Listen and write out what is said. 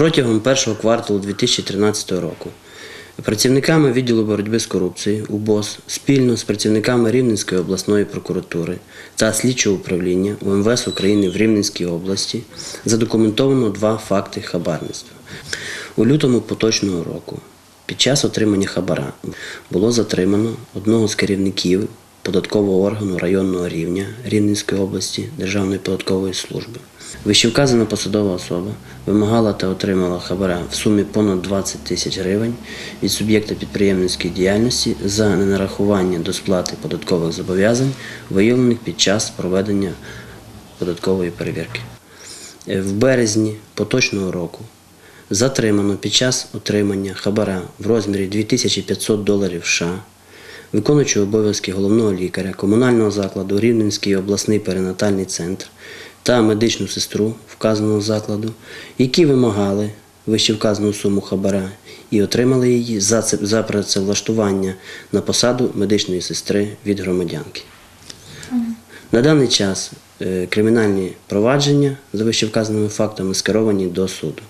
Протягом першого кварталу 2013 року працівниками відділу боротьби з корупцією УБОС спільно з працівниками Рівненської обласної прокуратури та слідчого управління УМВС України в Рівненській області задокументовано два факти хабарництва. У лютому поточного року під час отримання хабара було затримано одного з керівників податкового органу районного рівня Рівненської області Державної податкової служби. Вищевказана посадова особа вимагала та отримала хабара в сумі понад 20 тисяч гривень від суб'єкта підприємницької діяльності за ненарахування до сплати податкових зобов'язань, виявлених під час проведення податкової перевірки. Е, В березні поточного року затримано під час отримання хабара в розмірі 2500 доларів США виконуючого обов'язки головного лікаря комунального закладу Рівненський обласний перинатальний центр та медичну сестру вказаного закладу, які вимагали вищевказану суму хабара і отримали її за, це- за працевлаштування на посаду медичної сестри від громадянки. На даний час е, кримінальні провадження за вищевказаними фактами скеровані до суду.